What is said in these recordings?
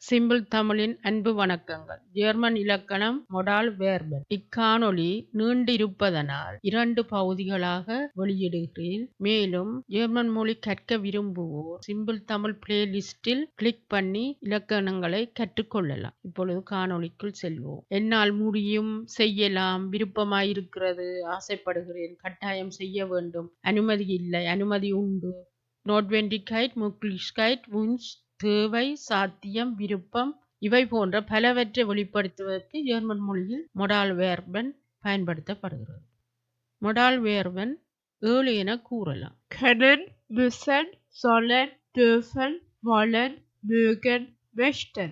Simple தமிழின் அன்பு வணக்கங்கள். ஜெர்மன் இலக்கணம் மொடால் வேர்பன். இக்காணொளி நீண்டிருப்பதனால் இரண்டு பகுதிகளாக வெளியிடுகிறேன். மேலும் ஜெர்மன் மொழி கற்க விரும்புவோர் சிம்பிள் தமிழ் பிளேலிஸ்டில் கிளிக் பண்ணி இலக்கணங்களை கற்றுக்கொள்ளலாம். இப்பொழுது காணொளிக்குள் செல்வோம். என்னால் முடியும் செய்யலாம் விருப்பமாயிருக்கிறது ஆசைப்படுகிறேன் கட்டாயம் செய்ய வேண்டும். அனுமதி இல்லை அனுமதி உண்டு. நோட்வெண்டிகைட் முக்லிஷ்கைட் உன்ஸ் தேவை சாத்தியம் விருப்பம் இவை போன்ற பலவற்றை வெளிப்படுத்துவதற்கு ஜெர்மன் மொழியில் மொடால் வேர்பன் பயன்படுத்தப்படுகிறது மொடால் வேர்பன் ஏழு என கூறலாம் können, müssen, sollen, dürfen, wollen, mögen, möchten.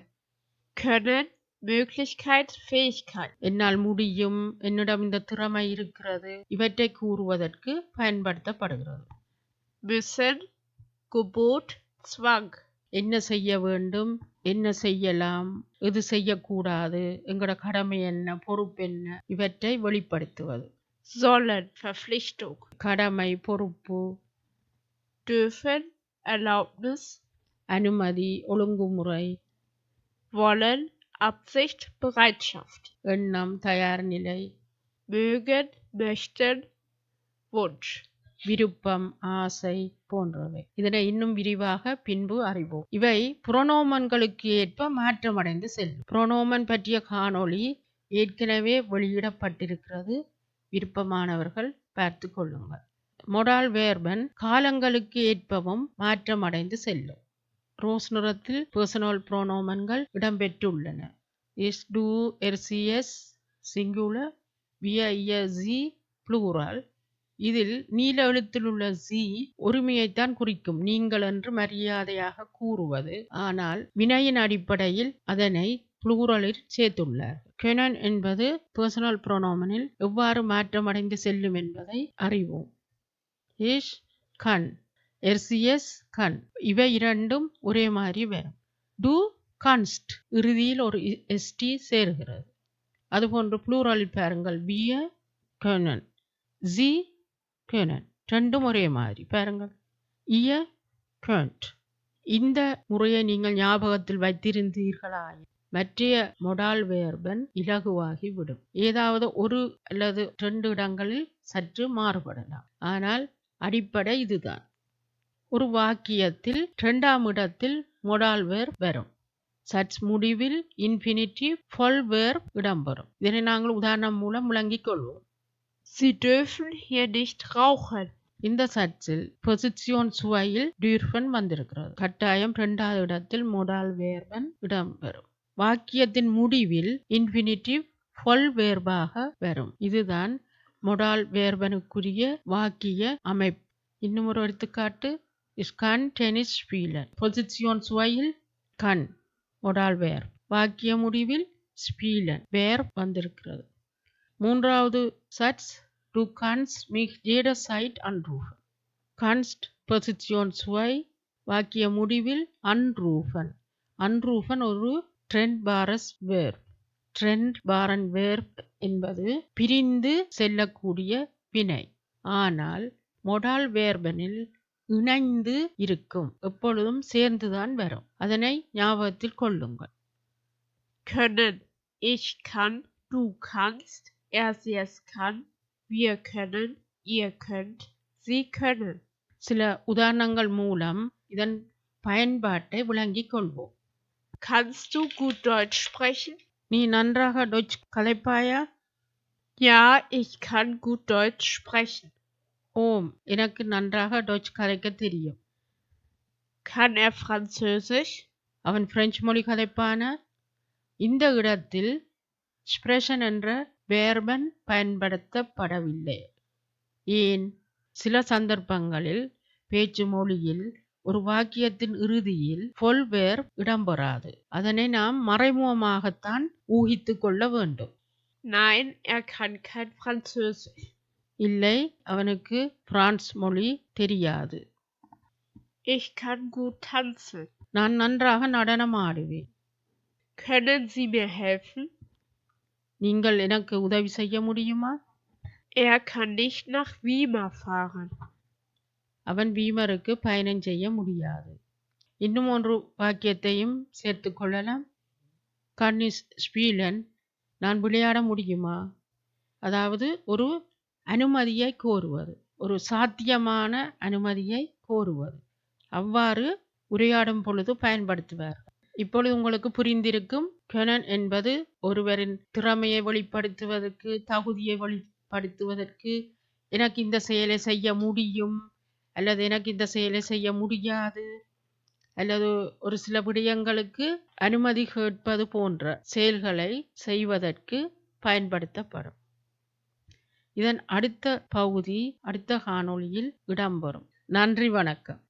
Können, Möglichkeit, Fähigkeit. என்னால் முடியும் என்னிடம் இந்த திறமை இருக்கிறது இவற்றை கூறுவதற்கு பயன்படுத்தப்படுகிறது Müssen, Gebot, Zwang. என்ன செய்ய வேண்டும்? என்ன செய்யலாம்? எது செய்யக்கூடாது? எங்களோட கடமை என்ன? பொறுப்பு என்ன? இவற்றை வெளிப்படுத்துவது. Sollen, Verpflichtung. கடமை பொறுப்பு. Dürfen, Erlaubnis. அனுமதி ஒழுங்குமுறை. Wollen, Absicht, Bereitschaft. எண்ணம் தயார் நிலை Mögen, möchten, Wunsch. விருப்பம் ஆசை போன்றவை. இதனை இன்னும் விரிவாக பின்பு அறிவோம். இவை புரோனோமன்களுக்கு ஏற்ப மாற்றமடைந்து செல்லும். புரோனோமன் பற்றிய காணொளி ஏற்கனவே வெளியிடப்பட்டிருக்கிறது. விருப்பமானவர்கள் பார்த்து கொள்ளுங்கள். மொடால் வேர்பன் காலங்களுக்கு ஏற்பவும் மாற்றமடைந்து செல்லும். ரோஸ் நிறத்தில் பர்சனல் புரோனோமன்கள் இடம்பெற்றுள்ளன. இஸ் டூ எர்சிஎஸ் சிங்குலர் விஐஎஸ்இ ப்ளூரல் இதில் நீல எழுத்தில் உள்ள ஒருமையைத்தான் குறிக்கும். நீங்கள் என்று மரியாதையாக கூறுவது. ஆனால் வினையின் அடிப்படையில் அதனை புளூரலில் சேர்த்துள்ளார். கெனன் என்பது பர்சனல் ப்ரோனோமனில் எவ்வாறு மாற்றமடைந்து செல்லும் என்பதை அறிவோம். இஷ் கண். எர்சிஎஸ் கண். இவை இரண்டும் ஒரே மாதிரி வரும். டு கன்ஸ்ட். இறுதியில் ஒரு எஸ்டி சேருகிறது. அதுபோன்று ப்ளூரலில் பாருங்கள். பிய கெனன். ஜி கேனன் ரெண்டும் ஒரே மாதிரி பாருங்கள் இய கேண்ட் இந்த முறையை நீங்கள் ஞாபகத்தில் வைத்திருந்தீர்களா மற்றைய மொடால் வேர்பன் இலகுவாகி விடும் ஏதாவது ஒரு அல்லது ரெண்டு இடங்களில் சற்று மாறுபடலாம் ஆனால் அடிப்படை இதுதான் ஒரு வாக்கியத்தில் இரண்டாம் இடத்தில் மொடால் வேர் வரும் சச் முடிவில் இன்ஃபினிட்டி ஃபொல் வேர் இடம்பெறும் இதனை நாங்கள் உதாரணம் மூலம் விளங்கிக் கொள்வோம் Sie dürfen hier nicht rauchen. இந்த சர்ச்சில் பொசிஷன் சுவையில் டியூர்ஃபன் வந்திருக்கிறது. கட்டாயம் இரண்டாவது இடத்தில் மொடால் வேர்பன் இடம்பெறும் வாக்கியத்தின் முடிவில் இன்ஃபினிட்டிவ் ஃபொல் வேர்பாக வரும். இதுதான் மொடால் வேர்பனுக்குரிய வாக்கிய அமைப்பு. இன்னும் ஒரு எடுத்துக்காட்டு இஸ் டெனிஸ் ஸ்பீலர் பொசிஷன் சுவையில் கண் மொடால் வேர் வாக்கிய முடிவில் ஸ்பீலன் வேர் வந்திருக்கிறது. மூன்றாவது சட்ஸ் டு கன்ஸ் மிக் ஜேடசைட் அன்ரூஃபன் கன்ஸ்ட் பொசிஷன் சுவை வாக்கிய முடிவில் அன்ரூஃபன் அன்ரூஃபன் ஒரு ட்ரெண்ட் பாரஸ் வேர்ப் ட்ரெண்ட் பாரன் வேர்ப் என்பது பிரிந்து செல்லக்கூடிய வினை. ஆனால் மொடால் வேர்பனில் இணைந்து இருக்கும். எப்பொழுதும் சேர்ந்துதான் வரும். அதனை ஞாபகத்தில் கொள்ளுங்கள். Können. Ich kann, du kannst, er sie es kann, wir können, ihr könnt, sie können. சில உதாரணங்கள் மூலம் இதன் பயன்பாட்டை விளங்கிக் கொள்வோம் Kannst du gut Deutsch sprechen? நீ நன்றாக டொச் கலைப்பாயா Ja, ich kann gut Deutsch sprechen. ஓம் எனக்கு நன்றாக டொச் கலைக்க தெரியும் Kann er Französisch? அவன் பிரெஞ்சு மொழி கதைப்பான இந்த இடத்தில் ஸ்பிரஷன் என்ற வேர்பன் பயன்படுத்தப்படவில்லை ஏன் சில சந்தர்ப்பங்களில் பேச்சு மொழியில் ஒரு வாக்கியத்தின் இறுதியில் ஃபொல் வேர் இடம்பெறாது அதனை நாம் மறைமுகமாகத்தான் ஊகித்துக் கொள்ள வேண்டும் Nein, er kann kein Französisch. இல்லை அவனுக்கு பிரான்ஸ் மொழி தெரியாது Ich kann gut tanzen. நான் நன்றாக நடனம் ஆடுவேன் Können Sie mir helfen? நீங்கள் எனக்கு உதவி செய்ய முடியுமா? Er kann nicht nach Weimar fahren. அவன் பீமருக்கு பயணம் செய்ய முடியாது. இன்னும் ஒன்று வாக்கியத்தையும் சேர்த்துக் கொள்ளலாம். கன்னிஸ் ஸ்பீலன் நான் விளையாட முடியுமா? அதாவது ஒரு அனுமதியை கோருவது. ஒரு சாத்தியமான அனுமதியை கோருவது. அவ்வாறு உரையாடும் பொழுது பயன்படுத்துவார். இப்பொழுது உங்களுக்கு புரிந்திருக்கும் கெனன் என்பது ஒருவரின் திறமையை வெளிப்படுத்துவதற்கு தகுதியை வெளிப்படுத்துவதற்கு எனக்கு இந்த செயலை செய்ய முடியும் அல்லது எனக்கு இந்த செயலை செய்ய முடியாது அல்லது ஒரு சில விடயங்களுக்கு அனுமதி கேட்பது போன்ற செயல்களை செய்வதற்கு பயன்படுத்தப்படும். இதன் அடுத்த பகுதி அடுத்த காணொளியில் இடம்பெறும். நன்றி வணக்கம்.